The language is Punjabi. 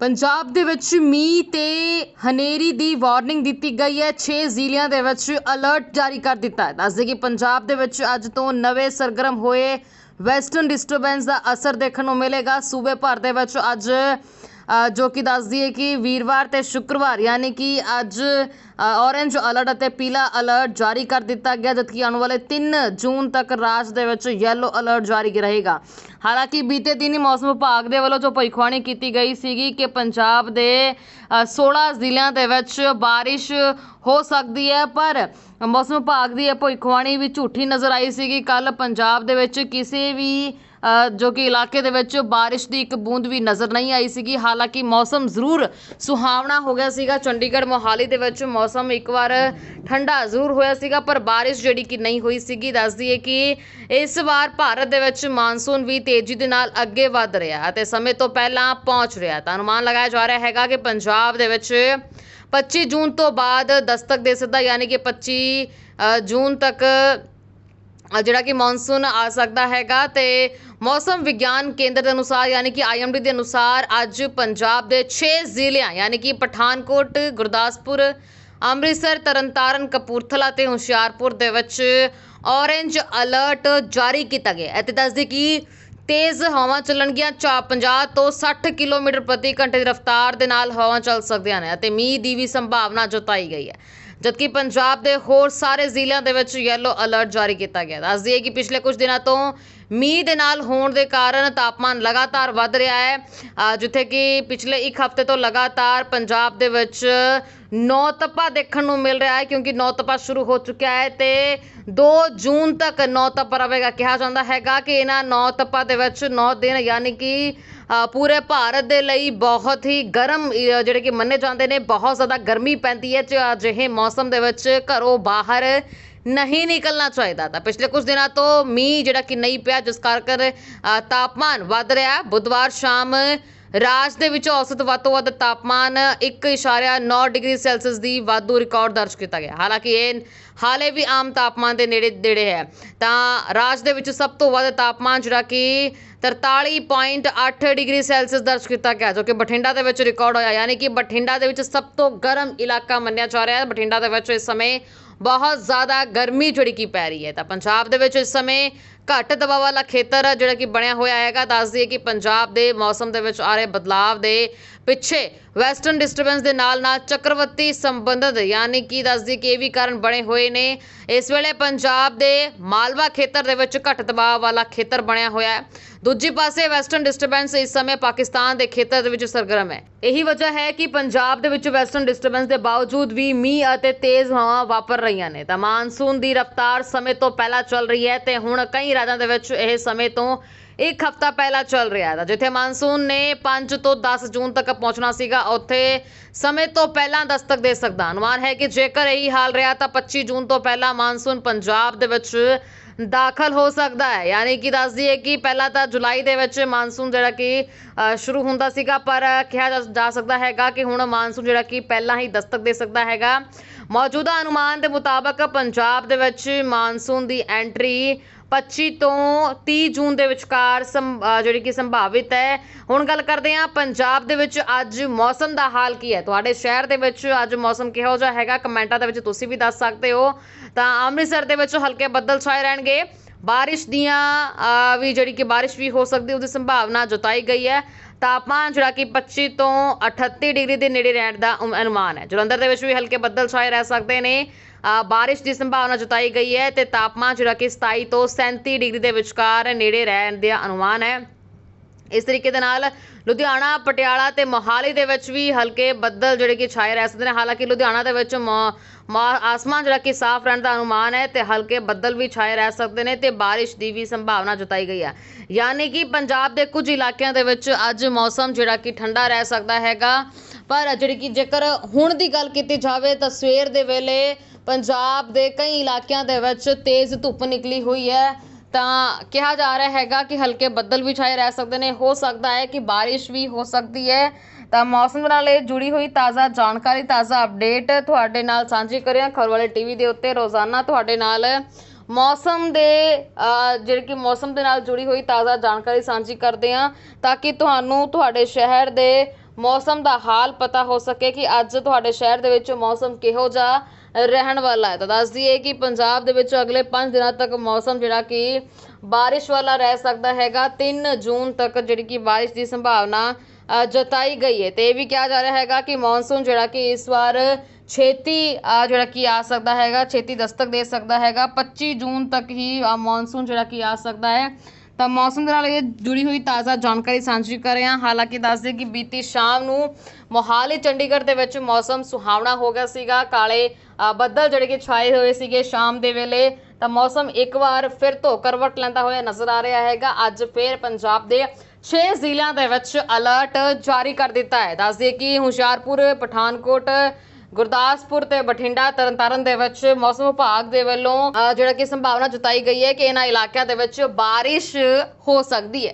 ਪੰਜਾਬ ਦੇ ਵਿੱਚ ਮੀਂਹ ਤੇ ਹਨੇਰੀ ਦੀ ਵਾਰਨਿੰਗ ਦਿੱਤੀ ਗਈ ਹੈ। 6 ਜ਼ਿਲ੍ਹਿਆਂ ਦੇ ਵਿੱਚ ਅਲਰਟ ਜਾਰੀ ਕਰ ਦਿੱਤਾ ਹੈ। ਦੱਸਦੇ ਕਿ ਪੰਜਾਬ ਦੇ ਵਿੱਚ ਅੱਜ ਤੋਂ ਨਵੇਂ ਸਰਗਰਮ ਹੋਏ ਵੈਸਟਰਨ ਡਿਸਟਰਬੈਂਸ ਦਾ ਅਸਰ ਦੇਖਣ ਨੂੰ ਮਿਲੇਗਾ। ਸੂਬੇ ਭਰ ਦੇ ਵਿੱਚ ਅੱਜ ਜੋ ਕਿ ਦੱਸਦੀ ਹੈ ਕਿ ਵੀਰਵਾਰ ਤੇ ਸ਼ੁੱਕਰਵਾਰ ਯਾਨੀ ਕਿ ਅੱਜ ਔਰੇਂਜ ਅਲਰਟ ਅਤੇ ਪੀਲਾ ਅਲਰਟ ਜਾਰੀ ਕਰ ਦਿੱਤਾ ਗਿਆ ਜਦਕਿ ਆਉਣ ਵਾਲੇ 3 ਜੂਨ ਤੱਕ ਰਾਜ ਦੇ ਵਿੱਚ ਯੈਲੋ ਅਲਰਟ ਜਾਰੀ ਰਹੇਗਾ। ਹਾਲਾਂਕਿ ਬੀਤੇ ਦਿਨ ਹੀ ਮੌਸਮ ਵਿਭਾਗ ਦੇ ਵੱਲੋਂ ਜੋ ਭਵਿੱਖਬਾਣੀ ਕੀਤੀ ਗਈ ਸੀਗੀ ਕਿ ਪੰਜਾਬ ਦੇ ਅ, 16 ਜ਼ਿਲ੍ਹਿਆਂ ਦੇ ਵਿੱਚ ਬਾਰਿਸ਼ ਹੋ ਸਕਦੀ ਹੈ ਪਰ ਮੌਸਮ ਵਿਭਾਗ ਦੀ ਇਹ ਭਵਿੱਖਬਾਣੀ ਵੀ ਝੂਠੀ ਨਜ਼ਰ ਆਈ ਸੀਗੀ। ਕੱਲ ਪੰਜਾਬ ਦੇ ਵਿੱਚ ਕਿਸੇ ਵੀ ਜੋ ਕਿ ਇਲਾਕੇ ਦੇ ਵਿੱਚ ਬਾਰਿਸ਼ ਦੀ ਇੱਕ ਬੂੰਦ ਵੀ ਨਜ਼ਰ ਨਹੀਂ ਆਈ ਸੀਗੀ। ਹਾਲਾਂਕਿ ਮੌਸਮ ਜ਼ਰੂਰ ਸੁਹਾਵਣਾ ਹੋ ਗਿਆ ਸੀਗਾ। ਚੰਡੀਗੜ੍ਹ ਮੋਹਾਲੀ ਦੇ ਵਿੱਚ ਮੌਸਮ ਇੱਕ ਵਾਰ ਠੰਡਾ ਜ਼ਰੂਰ ਹੋਇਆ ਸੀਗਾ, ਪਰ ਬਾਰਿਸ਼ ਜਿਹੜੀ ਕਿ ਨਹੀਂ ਹੋਈ ਸੀਗੀ, ਦੱਸਦੀ ਹੈ ਕਿ ਇਸ ਵਾਰ ਭਾਰਤ ਦੇ ਵਿੱਚ ਮਾਨਸੂਨ ਵੀ ਤੇਜ਼ੀ ਦੇ ਨਾਲ ਅੱਗੇ ਵੱਧ ਰਿਹਾ ਅਤੇ ਸਮੇਂ ਤੋਂ ਪਹਿਲਾਂ ਪਹੁੰਚ ਰਿਹਾ। ਤਾਂ ਅਨੁਮਾਨ ਲਗਾਇਆ ਜਾ ਰਿਹਾ ਹੈਗਾ ਕਿ ਪੰਜਾਬ ਦੇ ਵਿੱਚ 25 ਜੂਨ ਤੋਂ ਬਾਅਦ ਦਸਤਕ ਦੇ ਸਿੱਧਾ, ਯਾਨੀ ਕਿ 25 ਜੂਨ ਤੱਕ ਜਿਹੜਾ ਕਿ ਮੌਨਸੂਨ ਆ ਸਕਦਾ ਹੈਗਾ ਤੇ ਮੌਸਮ ਵਿਗਿਆਨ ਕੇਂਦਰ ਦੇ ਅਨੁਸਾਰ, ਯਾਨੀ ਕਿ ਆਈਐਮਡੀ ਦੇ ਅਨੁਸਾਰ ਅੱਜ ਪੰਜਾਬ ਦੇ 6 ਜ਼ਿਲ੍ਹਿਆਂ, ਯਾਨੀ ਕਿ ਪਠਾਨਕੋਟ, ਗੁਰਦਾਸਪੁਰ, ਅੰਮ੍ਰਿਤਸਰ, ਤਰਨਤਾਰਨ, ਕਪੂਰਥਲਾ ਤੇ ਹੁਸ਼ਿਆਰਪੁਰ ਦੇ ਵਿੱਚ ਔਰੇਂਜ ਅਲਰਟ ਜਾਰੀ ਕੀਤਾ ਗਿਆ ਹੈ। ਤੇ ਦੱਸਦੀ ਕਿ ਤੇਜ਼ ਹਵਾ ਚੱਲਣਗੀਆਂ ਚਾ 50 ਤੋਂ 60 ਕਿਲੋਮੀਟਰ ਪ੍ਰਤੀ ਘੰਟੇ ਦੀ ਰਫ਼ਤਾਰ ਦੇ ਨਾਲ ਹਵਾਵਾਂ ਚੱਲ ਸਕਦੀਆਂ ਨੇ ਅਤੇ ਮੀਂਹ ਦੀ ਵੀ ਸੰਭਾਵਨਾ ਜਤਾਈ ਗਈ ਹੈ। ਜਦਕਿ ਪੰਜਾਬ ਦੇ ਹੋਰ ਸਾਰੇ ਜ਼ਿਲ੍ਹਿਆਂ ਦੇ ਵਿੱਚ ਯੈਲੋ ਅਲਰਟ ਜਾਰੀ ਕੀਤਾ ਗਿਆ ਦੱਸ ਦਈਏ ਕਿ ਪਿਛਲੇ ਕੁਝ ਦਿਨਾਂ ਤੋਂ ਮੀਂਹ ਦੇ ਨਾਲ ਹੋਣ ਦੇ ਕਾਰਨ ਤਾਪਮਾਨ ਲਗਾਤਾਰ ਵੱਧ ਰਿਹਾ ਹੈ। ਜਿੱਥੇ ਕਿ ਪਿਛਲੇ ਇੱਕ ਹਫ਼ਤੇ ਤੋਂ ਲਗਾਤਾਰ ਪੰਜਾਬ ਦੇ ਵਿੱਚ ਨੌਤਪਾ ਦੇਖਣ ਨੂੰ ਮਿਲ ਰਿਹਾ ਹੈ, ਕਿਉਂਕਿ ਨੌਤਪਾ ਸ਼ੁਰੂ ਹੋ ਚੁੱਕਿਆ ਹੈ ਤੇ 2 ਜੂਨ ਤੱਕ ਨੌਤਪਾ ਰਹੇਗਾ। ਕਿਹਾ ਜਾਂਦਾ ਹੈਗਾ ਕਿ ਇਹਨਾਂ ਨੌ ਦੇ ਵਿੱਚ 9 ਦਿਨ ਯਾਨੀ ਕਿ ਪੂਰੇ ਭਾਰਤ ਦੇ ਲਈ ਬਹੁਤ ਹੀ ਗਰਮ ਜਿਹੜੇ ਕਿ ਮੰਨੇ ਜਾਂਦੇ ਨੇ, ਬਹੁਤ ਜ਼ਿਆਦਾ ਗਰਮੀ ਪੈਂਦੀ ਹੈ। ਤੇ ਅਜਿਹੇ ਮੌਸਮ ਦੇ ਵਿੱਚ ਘਰੋਂ ਬਾਹਰ ਨਹੀਂ ਨਿਕਲਣਾ ਚਾਹੀਦਾ ਤਾਂ ਪਿਛਲੇ ਕੁਝ ਦਿਨਾਂ ਤੋਂ ਮੀਂਹ ਜਿਹੜਾ ਕਿ ਨਹੀਂ ਪਿਆ ਜਿਸ ਕਰਕੇ ਤਾਪਮਾਨ ਵੱਧ ਰਿਹਾ ਬੁੱਧਵਾਰ ਸ਼ਾਮ ਰਾਜ ਦੇ ਵਿੱਚ ਔਸਤ ਵੱਧ ਤੋਂ ਵੱਧ ਤਾਪਮਾਨ 1.9 ਡਿਗਰੀ ਸੈਲਸੀਅਸ ਦੀ ਵਾਧੂ ਰਿਕਾਰਡ ਦਰਜ ਕੀਤਾ ਗਿਆ ਹਾਲਾਂਕਿ ਇਹ ਹਾਲੇ ਵੀ ਆਮ ਤਾਪਮਾਨ ਦੇ ਨੇੜੇ ਨੇੜੇ ਹੈ ਤਾਂ ਰਾਜ ਦੇ ਵਿੱਚ ਸਭ ਤੋਂ ਵੱਧ ਤਾਪਮਾਨ ਜਿਹੜਾ ਕਿ 43.8 ਡਿਗਰੀ ਸੈਲਸੀਅਸ ਦਰਜ ਕੀਤਾ ਗਿਆ ਜੋ ਕਿ ਬਠਿੰਡਾ ਦੇ ਵਿੱਚ ਰਿਕਾਰਡ ਹੋਇਆ ਯਾਨੀ ਕਿ ਬਠਿੰਡਾ ਦੇ ਵਿੱਚ ਸਭ ਤੋਂ ਗਰਮ ਇਲਾਕਾ ਮੰਨਿਆ ਜਾ ਰਿਹਾ ਹੈ ਬਠਿੰਡਾ ਦੇ ਵਿੱਚ ਇਸ ਸਮੇਂ ਬਹੁਤ ਜ਼ਿਆਦਾ ਗਰਮੀ ਜਿਹੜੀ ਕਿ ਪੈ ਰਹੀ ਹੈ। ਤਾਂ ਪੰਜਾਬ ਦੇ ਵਿੱਚ ਇਸ ਸਮੇਂ ਘੱਟ ਦਬਾਅ ਵਾਲਾ ਖੇਤਰ ਜਿਹੜਾ ਕਿ ਬਣਿਆ ਹੋਇਆ ਹੈਗਾ ਦੱਸ ਦਈਏ ਕਿ ਪੰਜਾਬ ਦੇ ਮੌਸਮ ਦੇ ਵਿੱਚ ਆ ਰਹੇ ਬਦਲਾਵ ਦੇ ਪਿੱਛੇ ਵੈਸਟਰਨ ਡਿਸਟਰਬੈਂਸ ਦੇ ਨਾਲ ਨਾਲ ਚੱਕਰਵਰਤੀ ਸੰਬੰਧਤ, ਯਾਨੀ ਕਿ ਦੱਸਦੀ ਕਿ ਇਹ ਵੀ ਕਾਰਨ ਬਣੇ ਹੋਏ ਨੇ। ਇਸ ਵੇਲੇ ਪੰਜਾਬ ਦੇ ਮਾਲਵਾ ਖੇਤਰ ਦੇ ਵਿੱਚ ਘੱਟ ਦਬਾਅ ਵਾਲਾ ਖੇਤਰ ਬਣਿਆ ਹੋਇਆ ਹੈ। ਦੂਜੀ ਪਾਸੇ ਵੈਸਟਰਨ ਡਿਸਟਰਬੈਂਸ ਇਸ ਸਮੇਂ ਪਾਕਿਸਤਾਨ ਦੇ ਖੇਤਰ ਦੇ ਵਿੱਚ ਸਰਗਰਮ ਹੈ। ਇਹੀ ਵਜ੍ਹਾ ਹੈ ਕਿ ਪੰਜਾਬ ਦੇ ਵਿੱਚ ਵੈਸਟਰਨ ਡਿਸਟਰਬੈਂਸ ਦੇ ਬਾਵਜੂਦ ਵੀ ਮੀਂਹ ਅਤੇ ਤੇਜ਼ ਹਵਾ ਵਾਪਰ ਰਹੀਆਂ ਨੇ। ਤਾਂ ਮਾਨਸੂਨ ਦੀ ਰਫ਼ਤਾਰ ਸਮੇਂ ਤੋਂ ਪਹਿਲਾਂ ਚੱਲ ਰਹੀ ਹੈ ਤੇ ਹੁਣ ਕਈ ਰਾਜਾਂ ਦੇ ਵਿੱਚ ਇਹ ਸਮੇਂ ਤੋਂ ਇੱਕ ਹਫ਼ਤਾ ਪਹਿਲਾਂ ਚੱਲ ਰਿਹਾ ਹੈ ਜਿੱਥੇ ਮਾਨਸੂਨ ਨੇ 5 ਤੋਂ 10 ਜੂਨ ਤੱਕ ਪਹੁੰਚਣਾ ਸੀਗਾ, ਉੱਥੇ ਸਮੇਂ ਤੋਂ ਪਹਿਲਾਂ ਦਸਤਕ ਦੇ ਸਕਦਾ ਅਨੁਮਾਨ ਹੈ ਕਿ ਜੇਕਰ ਇਹੀ ਹਾਲ ਰਿਹਾ ਤਾਂ 25 ਜੂਨ ਤੋਂ ਪਹਿਲਾਂ ਮਾਨਸੂਨ ਪੰਜਾਬ ਦੇ ਵਿੱਚ ਦਾਖਲ ਹੋ ਸਕਦਾ ਹੈ। ਯਾਨੀ ਕਿ ਦੱਸ ਦਈਏ ਕਿ ਪਹਿਲਾਂ ਤਾਂ ਜੁਲਾਈ ਦੇ ਵਿੱਚ ਮਾਨਸੂਨ ਜਿਹੜਾ ਕਿ ਸ਼ੁਰੂ ਹੁੰਦਾ ਸੀਗਾ, ਪਰ ਕਿਹਾ ਜਾ- ਜਾ ਸਕਦਾ ਹੈਗਾ ਕਿ ਹੁਣ ਮਾਨਸੂਨ ਜਿਹੜਾ ਕਿ ਪਹਿਲਾਂ ਹੀ ਦਸਤਕ ਦੇ ਸਕਦਾ ਹੈਗਾ। ਮੌਜੂਦਾ ਅਨੁਮਾਨ ਦੇ ਮੁਤਾਬਕ ਪੰਜਾਬ ਦੇ ਵਿੱਚ ਮਾਨਸੂਨ ਦੀ ਐਂਟਰੀ 25 ਤੋਂ 30 ਜੂਨ ਦੇ ਵਿਚਕਾਰ ਸੰਭ- ਜਿਹੜੀ ਕਿ ਸੰਭਾਵਿਤ ਹੈ। ਹੁਣ ਗੱਲ ਕਰਦੇ ਹਾਂ ਪੰਜਾਬ ਦੇ ਵਿੱਚ ਅੱਜ ਮੌਸਮ ਦਾ ਹਾਲ ਕੀ ਹੈ। ਤੁਹਾਡੇ ਸ਼ਹਿਰ ਦੇ ਵਿੱਚ ਅੱਜ ਮੌਸਮ ਕਿਹੋ ਜਿਹਾ ਹੈਗਾ? ਕਮੈਂਟਾਂ ਦੇ ਵਿੱਚ ਤੁਸੀਂ ਵੀ ਦੱਸ ਸਕਦੇ ਹੋ। ਤਾਂ ਅੰਮ੍ਰਿਤਸਰ ਦੇ ਵਿੱਚ ਹਲਕੇ ਬੱਦਲ ਛਾਏ ਰਹਿਣਗੇ। ਬਾਰਿਸ਼ ਦੀਆਂ ਵੀ ਜਿਹੜੀ ਕਿ ਬਾਰਿਸ਼ ਵੀ ਹੋ ਸਕਦੀ, ਉਹਦੀ ਸੰਭਾਵਨਾ ਜਤਾਈ ਗਈ ਹੈ। ਤਾਪਮਾਨ ਜਿਹੜਾ ਕਿ 25 ਤੋਂ 38 ਡਿਗਰੀ ਦੇ ਨੇੜੇ ਰਹਿਣ ਦਾ ਉਮ- ਅਨੁਮਾਨ ਹੈ। ਜਲੰਧਰ ਦੇ ਵਿੱਚ ਵੀ ਹਲਕੇ ਬੱਦਲ ਛਾਏ ਰਹਿ ਸਕਦੇ ਨੇ। ਅ, ਬਾਰਿਸ਼ ਦੀ ਸੰਭਾਵਨਾ ਜਤਾਈ ਗਈ ਹੈ ਤੇ ਤਾਪਮਾਨ ਜਿਹੜਾ ਕਿ 27 ਤੋਂ 37 ਡਿਗਰੀ ਦੇ ਵਿਚਕਾਰ ਨੇੜੇ ਰਹਿਣ ਦਾ ਅਨੁਮਾਨ ਹੈ। ਇਸ ਤਰੀਕੇ ਦੇ ਨਾਲ ਲੁਧਿਆਣਾ ਪਟਿਆਲਾ ਤੇ ਮੋਹਾਲੀ ਦੇ ਵਿੱਚ ਵੀ ਹਲਕੇ ਬੱਦਲ ਜਿਹੜੇ ਕਿ ਛਾਏ ਰਹਿ ਸਕਦੇ ਨੇ। ਹਾਲਾਂਕਿ ਲੁਧਿਆਣਾ ਦੇ ਵਿੱਚ ਮੌ- ਆਸਮਾਨ ਜਿਹੜਾ ਕਿ ਸਾਫ਼ ਰਹਿਣ ਦਾ ਅਨੁਮਾਨ ਹੈ ਤੇ ਹਲਕੇ ਬੱਦਲ ਵੀ ਛਾਏ ਰਹਿ ਸਕਦੇ ਨੇ ਤੇ ਬਾਰਿਸ਼ ਦੀ ਵੀ ਸੰਭਾਵਨਾ ਜਤਾਈ ਗਈ ਹੈ। ਯਾਨੀ ਕਿ ਪੰਜਾਬ ਦੇ ਕੁਝ ਇਲਾਕਿਆਂ ਦੇ ਵਿੱਚ ਅੱਜ ਮੌਸਮ ਜਿਹੜਾ ਕਿ ਠੰਡਾ ਰਹਿ ਸਕਦਾ ਹੈਗਾ। ਪਰ ਜਿਹੜੀ ਕਿ ਜੇਕਰ ਹੁਣ ਦੀ ਗੱਲ ਕੀਤੀ ਜਾਵੇ ਤਾਂ ਸਵੇਰ ਦੇ ਵੇਲੇ ਪੰਜਾਬ ਦੇ ਕਈ ਇਲਾਕਿਆਂ ਦੇ ਵਿੱਚ ਤੇਜ਼ ਧੁੱਪ ਨਿਕਲੀ ਹੋਈ ਹੈ। ਤਾਂ ਕਿਹਾ ਜਾ ਰਿਹਾ ਹੈਗਾ ਕਿ ਹਲਕੇ ਬੱਦਲ ਵੀ ਛਾਏ ਰਹਿ ਸਕਦੇ ਨੇ। ਹੋ ਸਕਦਾ ਹੈ ਕਿ ਬਾਰਿਸ਼ ਵੀ ਹੋ ਸਕਦੀ ਹੈ। ਤਾਂ ਮੌਸਮ ਦੇ ਨਾਲ ਇਹ ਜੁੜੀ ਹੋਈ ਤਾਜ਼ਾ ਜਾਣਕਾਰੀ ਤਾਜ਼ਾ ਅਪਡੇਟ ਤੁਹਾਡੇ ਨਾਲ ਸਾਂਝੀ ਕਰਿਆ ਖਬਰ ਵਾਲੇ ਟੀਵੀ ਦੇ ਉੱਤੇ ਰੋਜ਼ਾਨਾ ਤੁਹਾਡੇ ਨਾਲ। ਮੌਸਮ ਦੇ ਅਹ, ਜਿਹੜੀ ਕਿ ਮੌਸਮ ਦੇ ਨਾਲ ਜੁੜੀ ਹੋਈ ਤਾਜ਼ਾ ਜਾਣਕਾਰੀ ਸਾਂਝੀ ਕਰਦੇ ਹਾਂ। ਤਾਂ ਕਿ ਤੁਹਾਨੂੰ ਤੁਹਾਡੇ ਸ਼ਹਿਰ ਦੇ ਮੌਸਮ ਦਾ ਹਾਲ ਪਤਾ ਹੋ ਸਕੇ ਕਿ ਅੱਜ ਤੁਹਾਡੇ ਸ਼ਹਿਰ ਦੇ ਵਿੱਚ ਮੌਸਮ ਕਿਹੋ ਜਿਹਾ ਰਹਿਣ ਵਾਲਾ ਹੈ। ਤਾਂ ਦੱਸ ਦਈਏ ਕਿ ਪੰਜਾਬ ਦੇ ਵਿੱਚ ਅਗਲੇ 5 ਦਿਨਾਂ ਤੱਕ ਮੌਸਮ ਜਿਹੜਾ ਕਿ ਬਾਰਿਸ਼ ਵਾਲਾ ਰਹਿ ਸਕਦਾ ਹੈਗਾ। 3 ਜੂਨ ਤੱਕ ਜਿਹੜੀ ਕਿ ਬਾਰਿਸ਼ ਦੀ ਸੰਭਾਵਨਾ ਜਤਾਈ ਗਈ ਹੈ। ਤੇ ਇਹ ਵੀ ਕਿਹਾ ਜਾ ਰਿਹਾ ਹੈਗਾ ਕਿ ਮੌਨਸੂਨ ਜਿਹੜਾ ਕਿ ਇਸ ਵਾਰ ਛੇਤੀ ਜਿਹੜਾ ਕਿ ਆ ਸਕਦਾ ਹੈਗਾ, ਛੇਤੀ ਦਸਤਕ ਦੇ ਸਕਦਾ ਹੈਗਾ। 25 ਜੂਨ ਤੱਕ ਹੀ ਮੌਨਸੂਨ ਜਿਹੜਾ ਕਿ ਆ ਸਕਦਾ ਹੈ। ਤਾਂ ਮੌਸਮ ਦੇ ਨਾਲ ਇਹ ਜੁੜੀ ਹੋਈ ਤਾਜ਼ਾ ਜਾਣਕਾਰੀ ਸਾਂਝੀ ਕਰ ਰਹੇ ਹਾਂ। ਹਾਲਾਂਕਿ ਦੱਸਦੇ ਕਿ ਬੀਤੀ ਸ਼ਾਮ ਨੂੰ ਮੋਹਾਲੀ, ਚੰਡੀਗੜ੍ਹ ਦੇ ਵਿੱਚ ਮੌਸਮ ਸੁਹਾਵਣਾ ਹੋ ਗਿਆ ਸੀਗਾ। ਕਾਲੇ ਬੱਦਲ ਜਿਹੜੇ ਕਿ ਛਾਏ ਹੋਏ ਸੀਗੇ ਸ਼ਾਮ ਦੇ ਵੇਲੇ। ਤਾਂ ਮੌਸਮ ਇੱਕ ਵਾਰ ਫਿਰ ਤੋਂ ਕਰਵਟ ਲੈਂਦਾ ਹੋਇਆ ਨਜ਼ਰ ਆ ਰਿਹਾ ਹੈਗਾ। ਅੱਜ ਫਿਰ ਪੰਜਾਬ ਦੇ 6 ਜ਼ਿਲ੍ਹਿਆਂ ਦੇ ਵਿੱਚ ਅਲਰਟ ਜਾਰੀ ਕਰ ਦਿੱਤਾ ਹੈ। ਦੱਸ ਕਿ ਹੁਸ਼ਿਆਰਪੁਰ, ਪਠਾਨਕੋਟ ਗੁਰਦਾਸਪੁਰ ਤੇ ਬਠਿੰਡਾ ਤਰਨਤਾਰਨ ਦੇ ਵਿੱਚ ਮੌਸਮ ਵਿਭਾਗ ਦੇ ਵੱਲੋਂ ਜਿਹੜਾ ਕਿ ਸੰਭਾਵਨਾ ਜਤਾਈ ਗਈ ਹੈ ਕਿ ਇਹਨਾਂ ਇਲਾਕਿਆਂ ਦੇ ਵਿੱਚ ਬਾਰਿਸ਼ ਹੋ ਸਕਦੀ ਹੈ।